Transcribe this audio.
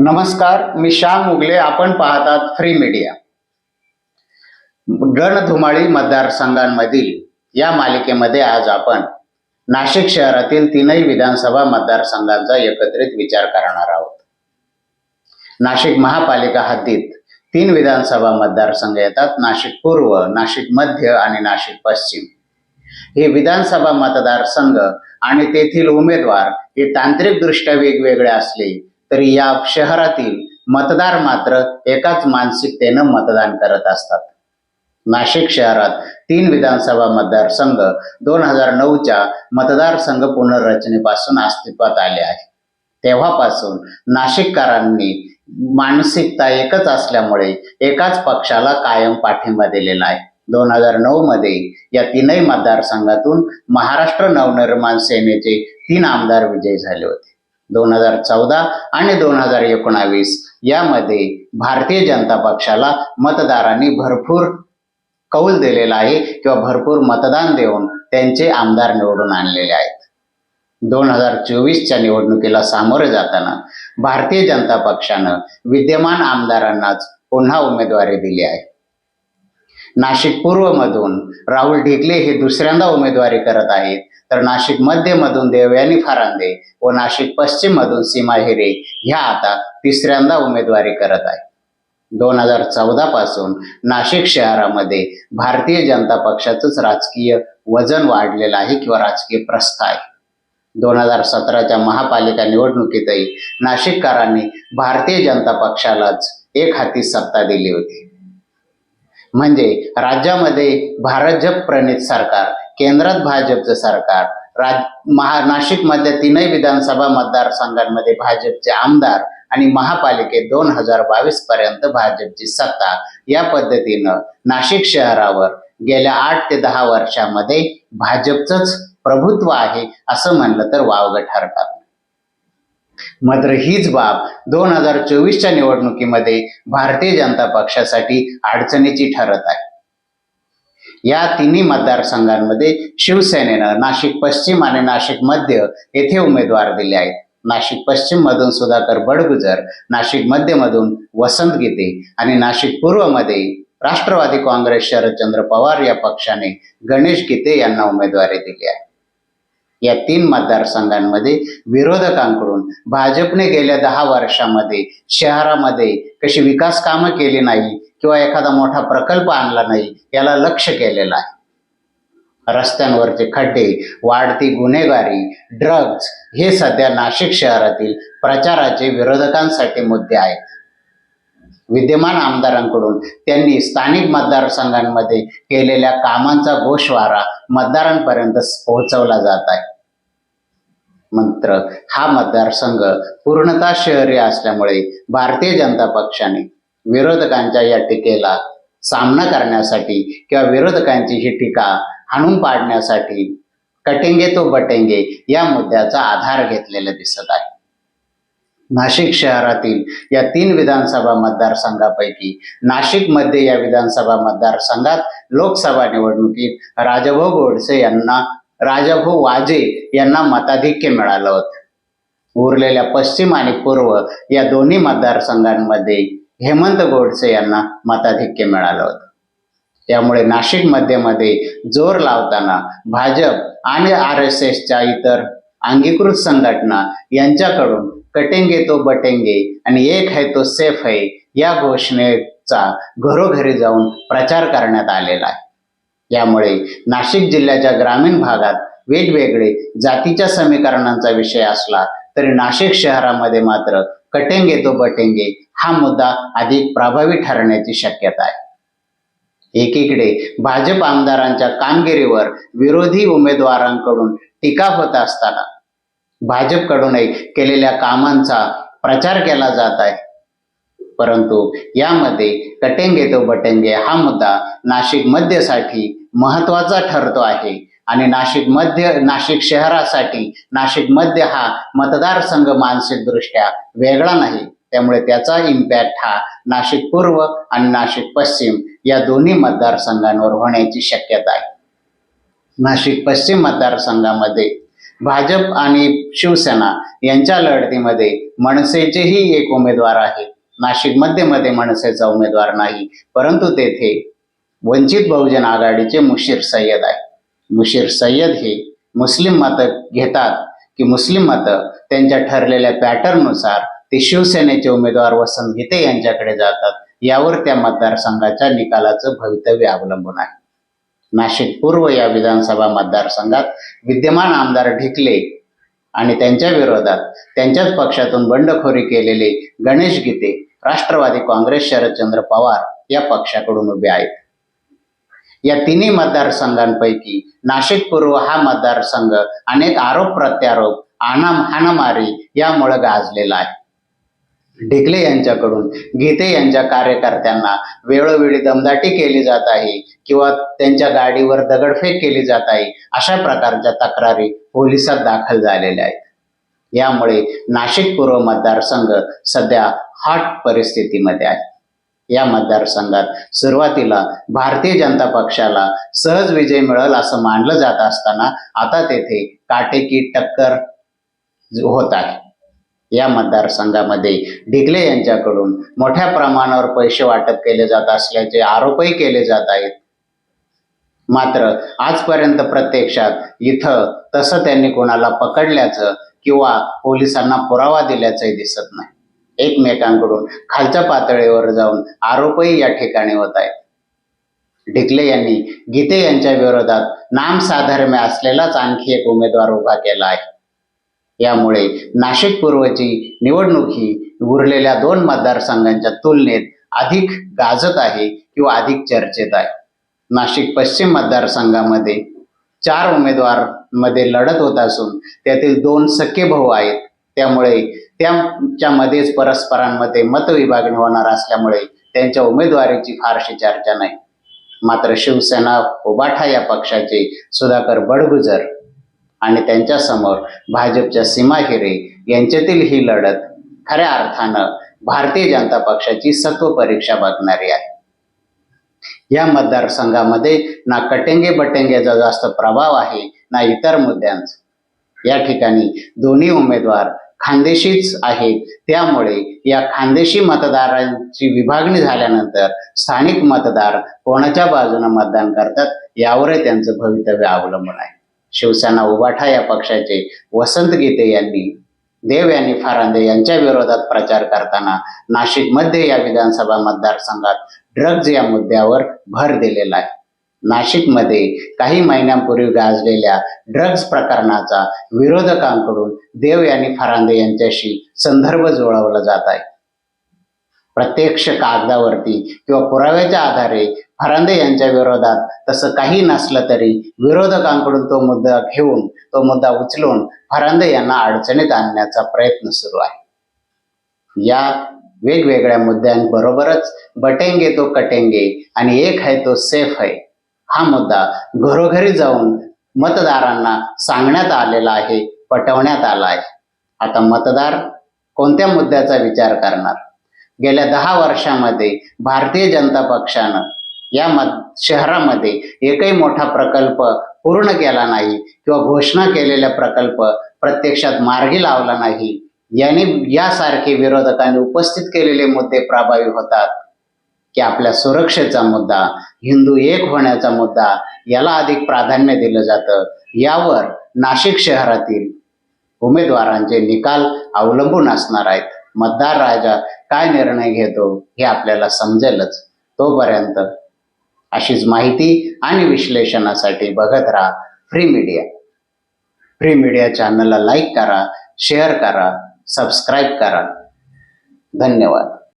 नमस्कार मी श्याम मुगले आपण पाहतात फ्री मीडिया गणधुमाळी मतदारसंघांमधील या मालिकेमध्ये आज आपण नाशिक शहरातील तीनही विधानसभा मतदारसंघांचा एकत्रित विचार करणार आहोत. नाशिक महापालिका हद्दीत तीन विधानसभा मतदारसंघ येतात नाशिक पूर्व नाशिक मध्य आणि नाशिक पश्चिम. हे विधानसभा मतदारसंघ आणि तेथील उमेदवार हे तांत्रिकदृष्ट्या वेगवेगळे असले तरी या शहरातील मतदार मात्र एकाच मानसिकतेनं मतदान करत असतात. नाशिक शहरात तीन विधानसभा मतदारसंघ दोन हजार नऊच्या मतदारसंघ पुनर्रचनेपासून अस्तित्वात आले आहे. तेव्हापासून नाशिककरांनी मानसिकता एकच असल्यामुळे एकाच पक्षाला कायम पाठिंबा दिलेला आहे. दोन हजार नऊ मध्ये या तीनही मतदारसंघातून महाराष्ट्र नवनिर्माण सेनेचे तीन आमदार विजयी झाले होते. दोन हजार चौदा आणि दोन हजार एकोणावीस. यामध्ये भारतीय जनता पक्षाला मतदारांनी भरपूर कौल दिलेला आहे किंवा भरपूर मतदान देऊन त्यांचे आमदार निवडून आणलेले आहेत. दोन हजार चोवीसच्या निवडणुकीला सामोरे जाताना भारतीय जनता पक्षानं विद्यमान आमदारांनाच पुन्हा उमेदवारी दिली आहे. नाशिक पूर्वमधून राहुल ढिकले हे दुसऱ्यांदा उमेदवारी करत आहेत. तर नाशिक मध्यमधून देवयानी फरांदे व नाशिक पश्चिम मधून सीमा हिरे ह्या आता तिसऱ्यांदा उमेदवारी करत आहे. दोन हजार चौदा पासून नाशिक शहरामध्ये भारतीय जनता पक्षाचंच राजकीय वजन वाढलेलं आहे किंवा राजकीय प्रस्थ आहे. दोन हजार सतराच्या महापालिका निवडणुकीतही नाशिककरांनी भारतीय जनता पक्षालाच एक हाती सत्ता दिली होती. म्हणजे राज्यामध्ये भारतजप प्रणित सरकार केंद्रात भाजपचं सरकार राज महा नाशिकमधल्या तीनही विधानसभा मतदारसंघांमध्ये भाजपचे आमदार आणि महापालिकेत दोन हजार बावीस पर्यंत भाजपची सत्ता. या पद्धतीनं नाशिक शहरावर गेल्या आठ ते दहा वर्षामध्ये भाजपचंच प्रभुत्व आहे असं म्हणलं तर वावग ठरतात. मात्र हीच बाब दोन हजार चोवीसच्या निवडणुकीमध्ये भारतीय जनता पक्षासाठी अडचणीची ठरत आहे. या तिन्ही मतदारसंघांमध्ये शिवसेनेनं नाशिक पश्चिम आणि नाशिक मध्य येथे उमेदवार दिले आहेत. नाशिक पश्चिम मधून सुधाकर बडगुजर नाशिक मध्य मधून वसंत गीते आणि नाशिक पूर्वमध्ये राष्ट्रवादी काँग्रेस शरदचंद्र पवार या पक्षाने गणेश गीते यांना उमेदवारी दिली आहे. या तीन मतदारसंघांमध्ये विरोधकांकडून भाजपने गेल्या दहा वर्षामध्ये शहरामध्ये कशी विकास कामं केली नाही किंवा एखादा मोठा प्रकल्प आणला नाही याला लक्ष केलेलं आहे. रस्त्यांवरचे खड्डे वाढती गुन्हेगारी ड्रग्ज हे सध्या नाशिक शहरातील प्रचाराचे विरोधकांसाठी मुद्दे आहेत. विद्यमान आमदारांकडून त्यांनी स्थानिक मतदारसंघांमध्ये केलेल्या कामांचा गोषवारा मतदारांपर्यंत पोहोचवला जात आहे. मात्र हा मतदारसंघ पूर्णतः शहरी असल्यामुळे भारतीय जनता पक्षाने विरोधकांच्या या टीकेला सामना करण्यासाठी किंवा विरोधकांची ही टीका हाणून पाडण्यासाठी कटेंगे तो बटेंगे या मुद्द्याचा आधार घेतलेला दिसत आहे. नाशिक शहरातील या तीन विधानसभा मतदारसंघापैकी नाशिकमध्ये या विधानसभा मतदारसंघात लोकसभा निवडणुकीत राजभाऊ गोडसे यांना राजभाऊ वाजे यांना मताधिक्य मिळालं होतं. उरलेल्या पश्चिम आणि पूर्व या दोन्ही मतदारसंघांमध्ये हेमंत गोडसे यांना मताधिक्य मिळालं होतं. त्यामुळे नाशिक मध्यमध्ये जोर लावताना भाजप आणि आर एस एसच्या इतर अंगीकृत संघटना यांच्याकडून कटेंगे तो बटेंगे आणि एक है तो सेफ है या घोषणेचा घरोघरी जाऊन प्रचार करण्यात आलेला आहे. यामुळे नाशिक जिल्ह्याच्या ग्रामीण भागात वेगवेगळे जातीच्या समीकरणांचा विषय असला तरी नाशिक शहरामध्ये मात्र कटेंगे तो बटेंगे हा मुद्दा अधिक प्रभावी ठरण्याची शक्यता आहे. एकीकडे भाजप आमदारांच्या कामगिरीवर विरोधी उमेदवारांकडून टीका होत असताना भाजपकडूनही केलेल्या कामांचा प्रचार केला जात आहे. परंतु यामध्ये कटेंगे तो बटेंगे हा मुद्दा नाशिक मध्यसाठी महत्त्वाचा ठरतो आहे. आणि नाशिक मध्य नाशिक शहरासाठी नाशिक मध्य हा मतदारसंघ मानसिकदृष्ट्या वेगळा नाही. त्यामुळे त्याचा इम्पॅक्ट हा नाशिक पूर्व आणि नाशिक पश्चिम या दोन्ही मतदारसंघांवर होण्याची शक्यता आहे. नाशिक पश्चिम मतदारसंघामध्ये भाजप आणि शिवसेना यांच्या लढतीमध्ये मनसेचेही एक उमेदवार आहे. नाशिकमध्ये मनसेचा उमेदवार नाही परंतु तेथे वंचित बहुजन आघाडीचे मुशीर सय्यद आहे. मुशीर सय्यद हे मुस्लिम मतं घेतात की मुस्लिम मतं त्यांच्या ठरलेल्या पॅटर्ननुसार ते शिवसेनेचे उमेदवार वसंत गीते यांच्याकडे जातात. यावर त्या मतदारसंघाच्या निकालाचं भवितव्य अवलंबून आहे. नाशिक पूर्व या विधानसभा मतदारसंघात विद्यमान आमदार ढिकले आणि त्यांच्या विरोधात त्यांच्याच पक्षातून बंडखोरी केलेले गणेश गीते राष्ट्रवादी काँग्रेस शरदचंद्र पवार या पक्षाकडून उभे आहेत. या तिन्ही मतदारसंघांपैकी नाशिक पूर्व हा मतदारसंघ अनेक आरोप प्रत्यारोप आनाम हाणामारी यामुळे गाजलेला आहे. ढिकले यांच्याकडून गीते यांच्या कार्यकर्त्यांना वेळोवेळी दमदाटी केली जात आहे किंवा त्यांच्या गाडीवर दगडफेक केली जात आहे अशा प्रकारच्या तक्रारी पोलिसात दाखल झालेल्या आहेत. यामुळे नाशिक पूर्व मतदारसंघ सध्या हॉट परिस्थितीमध्ये आहे. या मतदारसंघात सुरुवातीला भारतीय जनता पक्षाला सहज विजय मिळेल असं मानलं जात असताना आता तेथे काटेकी टक्कर होत आहे. या मतदारसंघामध्ये ढिकले यांच्याकडून मोठ्या प्रमाणावर पैसे वाटप केले जात असल्याचे आरोपही केले जात आहेत. मात्र आजपर्यंत प्रत्यक्षात इथं तसं त्यांनी कोणाला पकडल्याचं किंवा पोलिसांना पुरावा दिल्याचंही दिसत नाही. एकमेकांकडून खालच्या पातळीवर जाऊन आरोपही या ठिकाणी होत आहेत. ढिकले यांनी गीते यांच्या विरोधात नामसाधर्म्य असलेलाच आणखी एक उमेदवार उभा केला आहे. यामुळे नाशिक पूर्वची निवडणूक ही उरलेल्या दोन मतदारसंघांच्या तुलनेत अधिक गाजत आहे किंवा अधिक चर्चेत आहे. नाशिक पश्चिम मतदारसंघामध्ये चार उमेदवारमध्ये लढत होत असून त्यातील दोन सख्खे भाऊ आहेत. त्यामुळे त्यांच्या मध्येच परस्परांमध्ये मतविभागणी होणार असल्यामुळे त्यांच्या उमेदवारीची फारशी चर्चा नाही. मात्र शिवसेना उबाठा या पक्षाचे सुधाकर बडगुजर आणि त्यांच्यासमोर भाजपच्या सीमा हिरे यांच्यातील ही लढत खऱ्या अर्थानं भारतीय जनता पक्षाची सत्व परीक्षा बघणारी आहे. या मतदारसंघामध्ये ना कटेंगे बटेंगेचा जास्त प्रभाव आहे ना इतर मुद्द्यांचा. या ठिकाणी दोन्ही उमेदवार खानदेशीच आहेत त्यामुळे या खानदेशी मतदारांची विभागणी झाल्यानंतर स्थानिक मतदार कोणाच्या बाजूने मतदान करतात यावरही त्यांचं भवितव्य अवलंबून आहे. शिवसेना उभाठा या पक्षाचे वसंत गीते यांनी देव यांनी फारांदे यांच्या विरोधात प्रचार करताना नाशिकमध्ये या विधानसभा मतदारसंघात ड्रग्ज या मुद्द्यावर भर दिलेला आहे. नाशिकमध्ये काही महिन्यांपूर्वी गाजलेल्या ड्रग्ज प्रकरणाचा विरोधकांकडून देव यांनी फरांदे यांच्याशी संदर्भ जुळवला जात आहे. प्रत्यक्ष कागदावरती किंवा पुराव्याच्या आधारे फरांदे यांच्या विरोधात तसं काही नसलं तरी विरोधकांकडून तो मुद्दा घेऊन तो मुद्दा उचलून फरांदे यांना अडचणीत आणण्याचा प्रयत्न सुरू आहे. या वेगवेगळ्या मुद्द्यांबरोबरच बटेंगे तो कटेंगे आणि एक आहे तो सेफ आहे. हा मुद्दा घरोघरी जाऊन मतदारांना सांगण्यात आलेला आहे पटवण्यात आला आहे. आता मतदार कोणत्या मुद्द्याचा विचार करणार? गेल्या दहा वर्षामध्ये भारतीय जनता पक्षानं या मत शहरामध्ये एकही मोठा प्रकल्प पूर्ण केला नाही किंवा घोषणा केलेला प्रकल्प प्रत्यक्षात मार्गी लावला नाही. याने यासारखे विरोधकांनी उपस्थित केलेले मुद्दे प्रभावी होतात. की आपल्या सुरक्षेचा मुद्दा हिंदू एक होण्याचा मुद्दा याला अधिक प्राधान्य दिलं जातं. यावर नाशिक शहरातील उमेदवारांचे निकाल अवलंबून असणार आहेत. मतदार राजा काय निर्णय घेतो हे आपल्याला समजेलच. तोपर्यंत अशीच माहिती आणि विश्लेषणासाठी बघत राहा फ्री मीडिया. फ्री मीडिया चॅनलला लाईक करा शेअर करा सबस्क्राईब करा. धन्यवाद.